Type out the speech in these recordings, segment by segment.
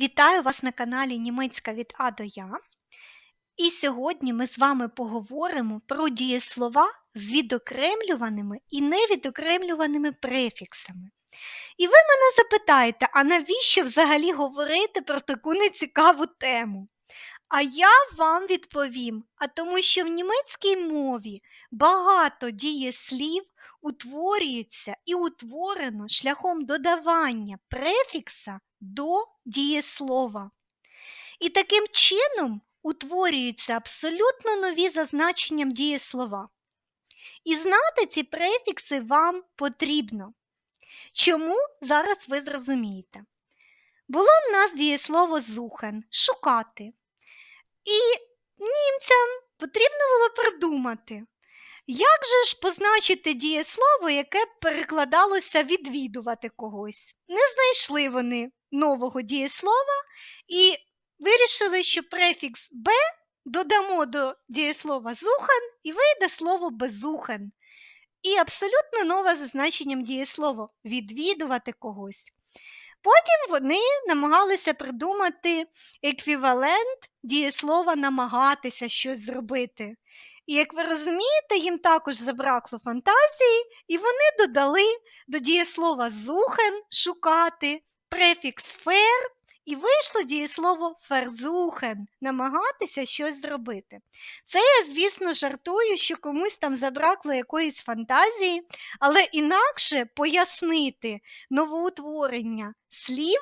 Вітаю вас на каналі Німецька від А до Я. І сьогодні ми з вами поговоримо про дієслова з відокремлюваними і невідокремлюваними префіксами. І ви мене запитаєте, а навіщо взагалі говорити про таку нецікаву тему? А я вам відповім, а тому що в німецькій мові багато дієслів утворюється і утворено шляхом додавання префікса до дієслова. І таким чином утворюються абсолютно нові за значенням дієслова. І знати ці префікси вам потрібно. Чому зараз ви зрозумієте? Було в нас дієслово зухен шукати. І німцям потрібно було придумати, як же ж позначити дієслово, яке перекладалося відвідувати когось? Не знайшли вони нового дієслова і вирішили, що префікс Б додамо до дієслова зухен і вийде слово безухен. І абсолютно нове за значенням дієслово відвідувати когось. Потім вони намагалися придумати еквівалент дієслова намагатися щось зробити. І як ви розумієте, їм також забракло фантазії, і вони додали до дієслова зухен шукати префікс фер, і вийшло дієслово ферзухен намагатися щось зробити. Це я, звісно, жартую, що комусь там забракло якоїсь фантазії, але інакше пояснити новоутворення слів.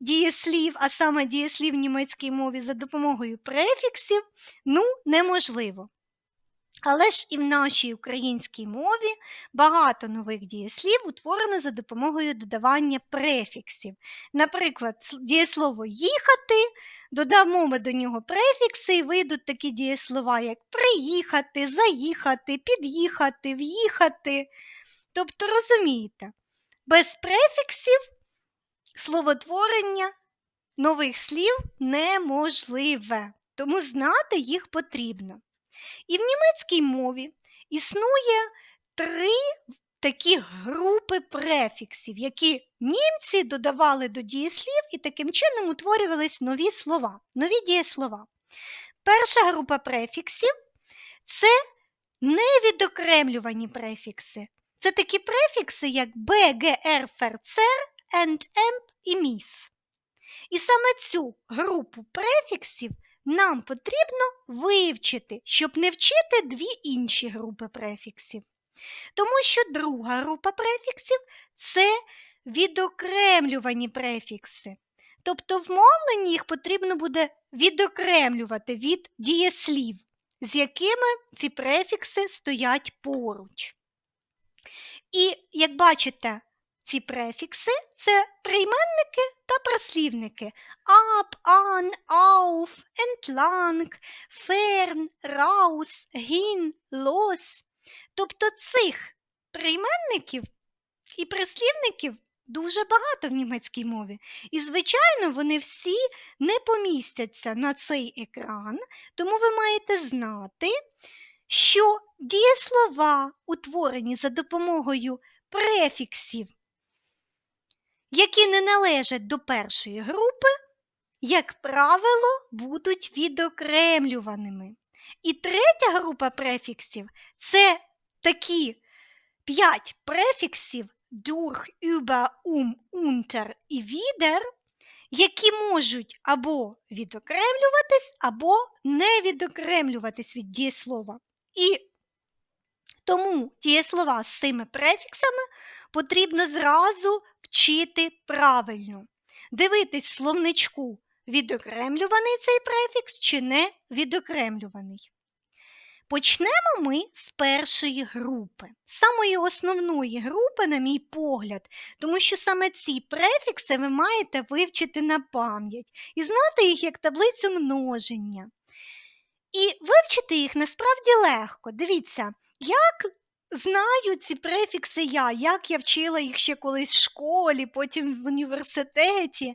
Дієслів, а саме дієслів в німецькій мові за допомогою префіксів, ну, неможливо. Але ж і в нашій українській мові багато нових дієслів утворено за допомогою додавання префіксів. Наприклад, дієслово їхати, додамо ми до нього префікси і вийдуть такі дієслова, як приїхати, заїхати, під'їхати, в'їхати. Тобто, розумієте, без префіксів словотворення нових слів неможливе, тому знати їх потрібно. І в німецькій мові існує три такі групи префіксів, які німці додавали до дієслів і таким чином утворювались нові слова, нові дієслова. Перша група префіксів це невідокремлювані префікси. Це такі префікси, як БГР, ФРЦР, and, емп і міс. І саме цю групу префіксів нам потрібно вивчити, щоб не вчити дві інші групи префіксів. Тому що друга група префіксів це відокремлювані префікси. Тобто в мовленні їх потрібно буде відокремлювати від дієслів, з якими ці префікси стоять поруч. І, як бачите, ці префікси це прийменники та прислівники ab, an, auf, entlang, fern, raus, hin, los. Тобто цих прийменників і прислівників дуже багато в німецькій мові. І, звичайно, вони всі не помістяться на цей екран, тому ви маєте знати, що дієслова, утворені за допомогою префіксів які не належать до першої групи, як правило, будуть відокремлюваними. І третя група префіксів це такі п'ять префіксів durch, über, um, unter і wieder, які можуть або відокремлюватись, або не відокремлюватись від дієслова. І тому дієслова з цими префіксами потрібно зразу вчити правильно. Дивитись словничку, відокремлюваний цей префікс чи не відокремлюваний. Почнемо ми з першої групи, самої основної групи, на мій погляд, тому що саме ці префікси ви маєте вивчити на пам'ять і знати їх як таблицю множення. І вивчити їх насправді легко. Дивіться, як знаю ці префікси я, як я вчила їх ще колись в школі, потім в університеті,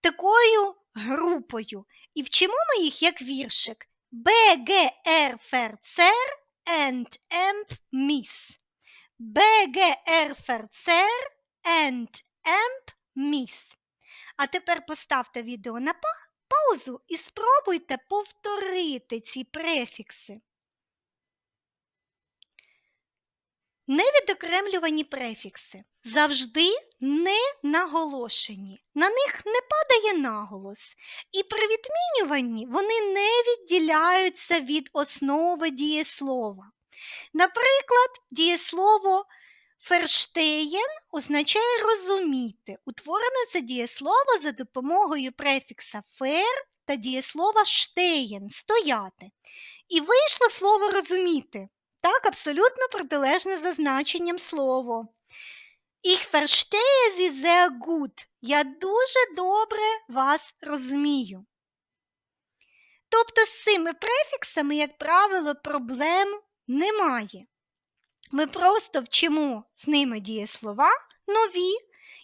такою групою. І вчимо ми їх як віршик. БГР ферцер and емп міс. БГР ферцер and емп міс. А тепер поставте відео на па- паузу і спробуйте повторити ці префікси. Невідокремлювані префікси завжди не наголошені, на них не падає наголос, і при відмінюванні вони не відділяються від основи дієслова. Наприклад, дієслово ферштеєн означає розуміти. Утворене це дієслово за допомогою префікса фер та дієслова штеєн стояти. І вийшло слово розуміти. Так, абсолютно протилежне за значенням слово. Ich verstehe Sie sehr gut. Я дуже добре вас розумію. Тобто з цими префіксами, як правило, проблем немає. Ми просто вчимо з ними дієслова нові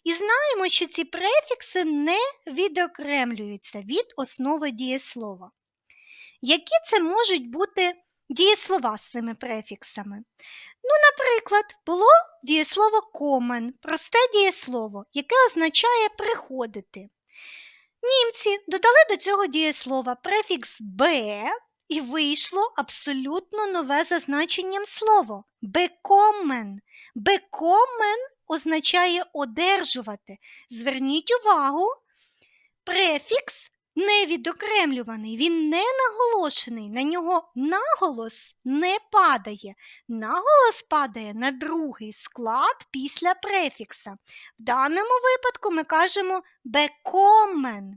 і знаємо, що ці префікси не відокремлюються від основи дієслова. Які це можуть бути дієслова з цими префіксами? Ну, наприклад, було дієслово common, просте дієслово, яке означає приходити. Німці додали до цього дієслова префікс «б», і вийшло абсолютно нове за значенням слово «bekommen». «Bekommen» означає одержувати. Зверніть увагу, префікс не відокремлюваний, він не наголошений, на нього наголос не падає. Наголос падає на другий склад після префікса. В даному випадку ми кажемо bekommen.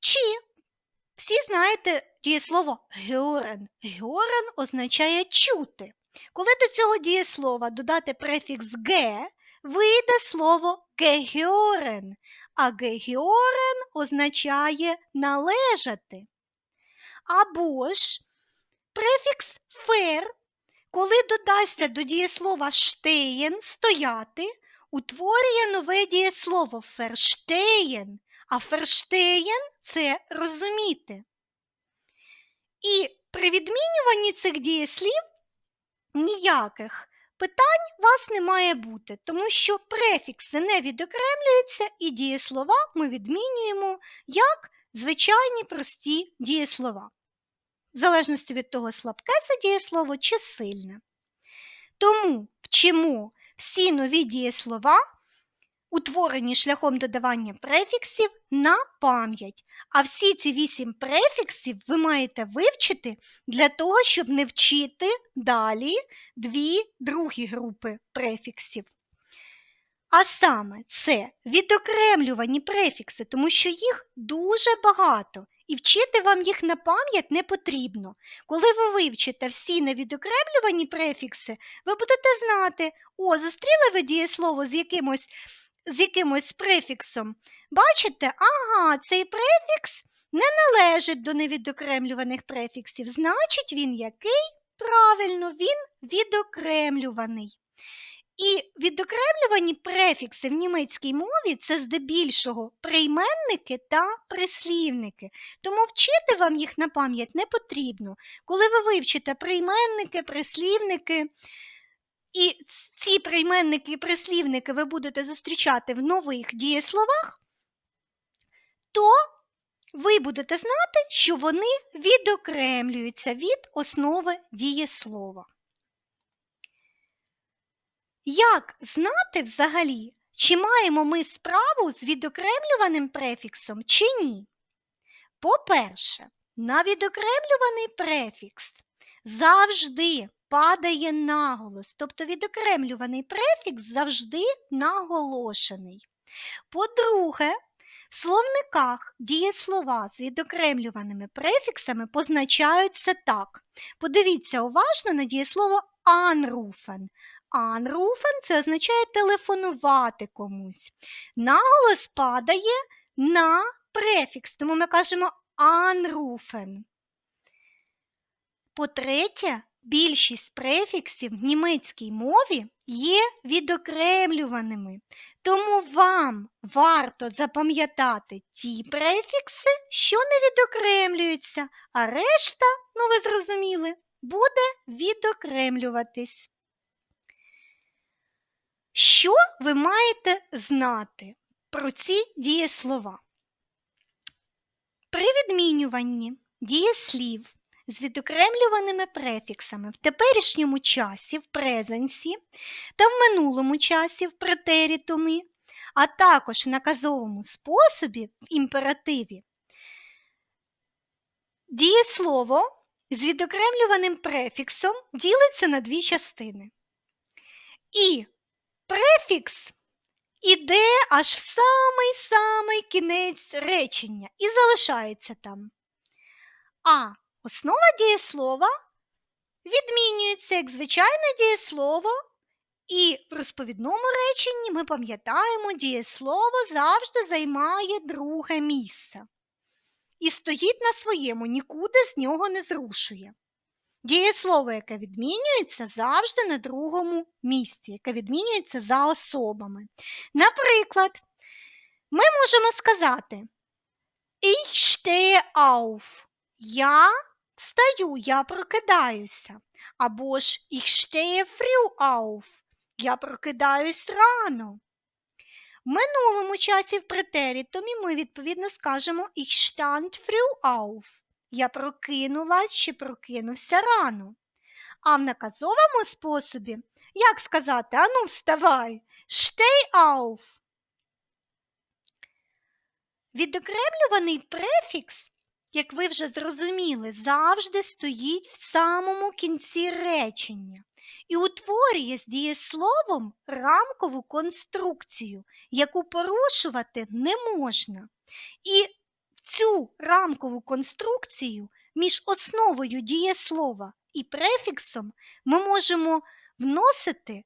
Чи всі знаєте дієслово hören. Hören означає чути. Коли до цього дієслова додати префікс «ге», вийде слово gehören, а gehören означає належати. Або ж префікс «фер», коли додасться до дієслова «штеєн» стояти, утворює нове дієслово «ферштеєн», а «ферштеєн» – це розуміти. І при відмінюванні цих дієслів ніяких питань вас не має бути, тому що префікси не відокремлюються і дієслова ми відмінюємо як звичайні прості дієслова, в залежності від того, слабке це дієслово чи сильне. Тому вчимо всі нові дієслова, утворені шляхом додавання префіксів на пам'ять. А всі ці вісім префіксів ви маєте вивчити для того, щоб не вчити далі дві другі групи префіксів. А саме це відокремлювані префікси, тому що їх дуже багато, і вчити вам їх на пам'ять не потрібно. Коли ви вивчите всі невідокремлювані префікси, ви будете знати, о, зустріли ви дієслово з якимось з якимось префіксом. Бачите, ага, цей префікс не належить до невідокремлюваних префіксів. Значить, він який? Правильно, він відокремлюваний. І відокремлювані префікси в німецькій мові це здебільшого прийменники та прислівники. Тому вчити вам їх на пам'ять не потрібно. Коли ви вивчите прийменники, прислівники, і ці прийменники і прислівники ви будете зустрічати в нових дієсловах, то ви будете знати, що вони відокремлюються від основи дієслова. Як знати взагалі, чи маємо ми справу з відокремлюваним префіксом чи ні? По-перше, на відокремлюваний префікс завжди падає наголос, тобто відокремлюваний префікс завжди наголошений. По-друге, в словниках дієслова з відокремлюваними префіксами позначаються так. Подивіться уважно на дієслово anrufen. Anrufen – це означає телефонувати комусь. Наголос падає на префікс, тому ми кажемо anrufen. По-третє, більшість префіксів в німецькій мові є відокремлюваними. Тому вам варто запам'ятати ті префікси, що не відокремлюються, а решта, ну ви зрозуміли, буде відокремлюватись. Що ви маєте знати? про ці дієслова. При відмінюванні дієслів з відокремлюваними префіксами в теперішньому часі в презенсі та в минулому часі в претерітумі, а також в наказовому способі в імперативі. Дієслово з відокремлюваним префіксом ділиться на дві частини. І префікс іде аж в самий-самий кінець речення і залишається там. А основа дієслова відмінюється як звичайне дієслово, і в розповідному реченні ми пам'ятаємо, дієслово завжди займає друге місце і стоїть на своєму, нікуди з нього не зрушує. Дієслово, яке відмінюється, завжди на другому місці, яке відмінюється за особами. Наприклад, ми можемо сказати Ich stehe auf. Я встаю, я прокидаюся. Або ж Ich stehe früh auf. Я прокидаюсь рано. В минулому часі в претерітумі ми відповідно скажемо Ich stand früh auf. Я прокинулась чи прокинувся рано. А в наказовому способі, як сказати, ану вставай, stay auf. Відокремлюваний префікс, як ви вже зрозуміли, завжди стоїть в самому кінці речення і утворює з дієсловом рамкову конструкцію, яку порушувати не можна. І цю рамкову конструкцію між основою дієслова і префіксом ми можемо вносити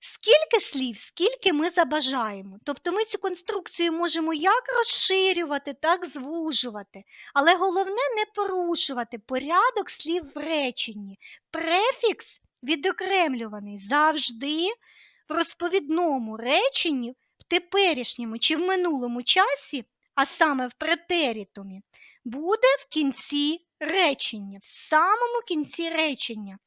скільки слів, скільки ми забажаємо. Тобто ми цю конструкцію можемо як розширювати, так звужувати. Але головне не порушувати порядок слів в реченні. Префікс відокремлюваний завжди в розповідному реченні в теперішньому чи в минулому часі а саме в претерітумі, буде в кінці речення, в самому кінці речення.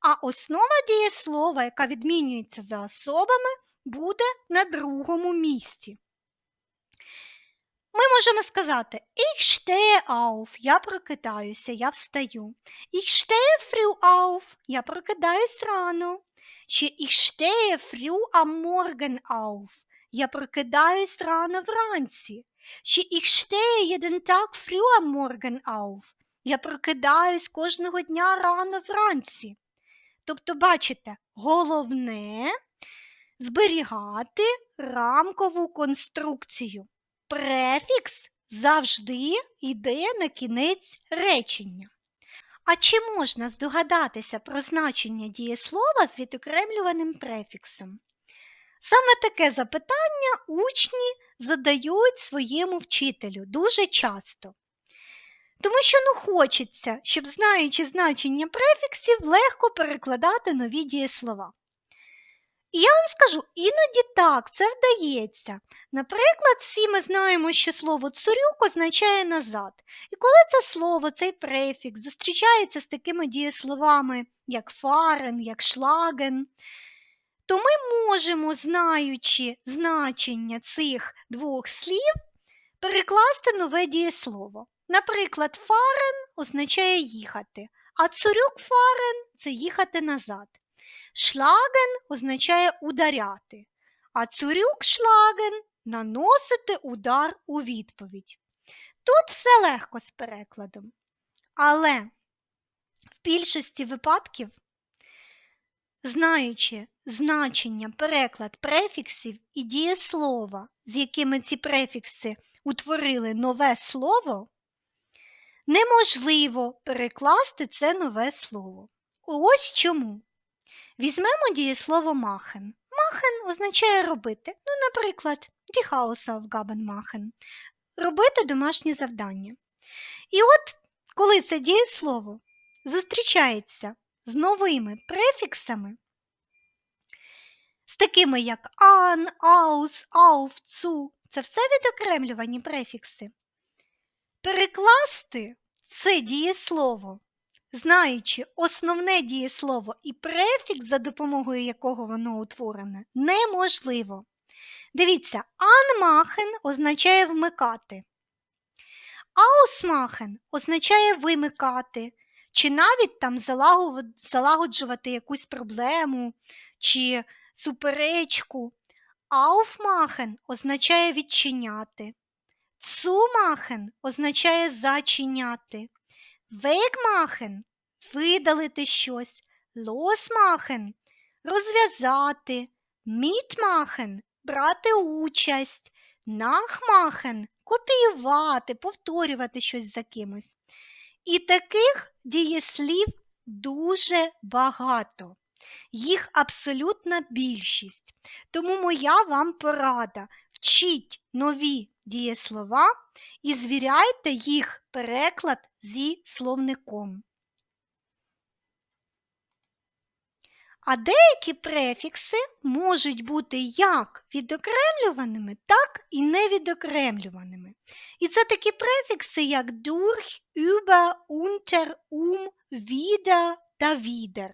А основа дієслова, яка відмінюється за особами, буде на другому місці. Ми можемо сказати Ich stehe auf, я прокидаюся, я встаю. Ich stehe früh auf, я прокидаюсь рано. Чи Ich stehe früh am Morgen auf, я прокидаюсь рано вранці. Чи ich stehe jeden Tag früh am Morgen auf. Я прокидаюсь кожного дня рано вранці. Тобто, бачите, головне зберігати рамкову конструкцію. Префікс завжди йде на кінець речення. А чи можна здогадатися про значення дієслова з відокремлюваним префіксом? Саме таке запитання учні задають своєму вчителю дуже часто. Тому що ну хочеться, щоб, знаючи значення префіксів, легко перекладати нові дієслова. І я вам скажу, іноді так, це вдається. Наприклад, всі ми знаємо, що слово цурюк означає назад. І коли це слово, цей префікс зустрічається з такими дієсловами, як фарен, як шлаген, то ми можемо, знаючи значення цих двох слів, перекласти нове дієслово. Наприклад, фарен означає їхати, а цурюк фарен це їхати назад. Шлаген означає ударяти, а цурюк шлаген наносити удар у відповідь. Тут все легко з перекладом. Але в більшості випадків Знаючи значення, переклад префіксів і дієслова, з якими ці префікси утворили нове слово, неможливо перекласти це нове слово. Ось чому. Візьмемо дієслово махен. Махен означає робити. Ну, наприклад, die Hausaufgaben machen – робити домашні завдання. І от, коли це дієслово зустрічається з новими префіксами, з такими як ан, аус, ауф, цу. Це все відокремлювані префікси. Перекласти це дієслово, знаючи основне дієслово і префікс, за допомогою якого воно утворене, неможливо. Дивіться, anmachen означає вмикати. Ausmachen означає вимикати, чи навіть там залагоджувати якусь проблему чи суперечку. Aufmachen означає відчиняти. Zumachen означає зачиняти. Wegmachen видалити щось. Losmachen розв'язати. Mitmachen брати участь. Nachmachen копіювати, повторювати щось за кимось. І таких дієслів дуже багато. Їх абсолютна більшість. Тому моя вам порада. Вчіть нові дієслова і звіряйте їх переклад зі словником. А деякі префікси можуть бути як відокремлюваними, так і невідокремлюваними. І це такі префікси, як durch, über, unter, um, wieder та wieder.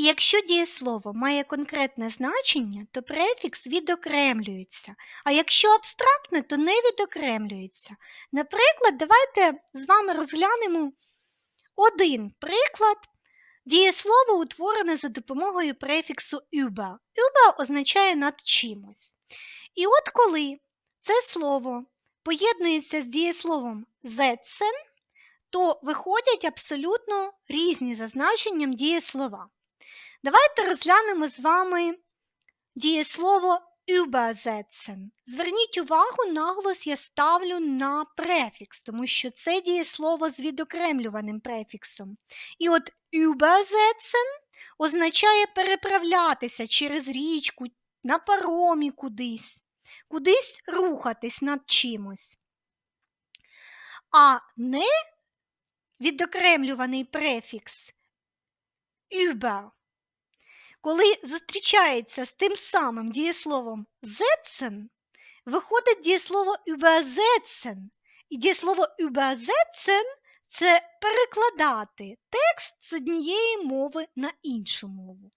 Якщо дієслово має конкретне значення, то префікс відокремлюється, а якщо абстрактне, то не відокремлюється. Наприклад, давайте з вами розглянемо один приклад. Дієслово утворене за допомогою префіксу über. Über означає над чимось. І от коли це слово поєднується з дієсловом setzen, то виходять абсолютно різні за значенням дієслова. Давайте розглянемо з вами дієслово übersetzen. Зверніть увагу, наголос я ставлю на префікс, тому що це дієслово з відокремлюваним префіксом. І от übersetzen означає переправлятися через річку, на паромі кудись, кудись рухатись над чимось. А не відокремлюваний префікс über коли зустрічається з тим самим дієсловом setzen, виходить дієслово übersetzen. І дієслово übersetzen – це перекладати текст з однієї мови на іншу мову.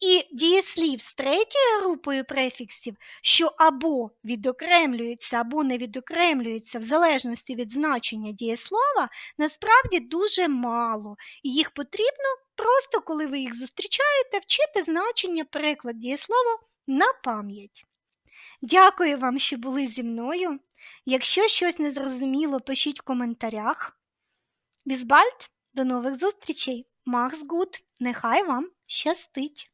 І дієслів з третьою групою префіксів, що або відокремлюються, або не відокремлюються в залежності від значення дієслова, насправді дуже мало, і їх потрібно просто, коли ви їх зустрічаєте, вчити значення приклад дієслова на пам'ять. Дякую вам, що були зі мною. Якщо щось не зрозуміло, пишіть в коментарях. Бізбальт, до нових зустрічей! Махс гуд! Нехай вам щастить!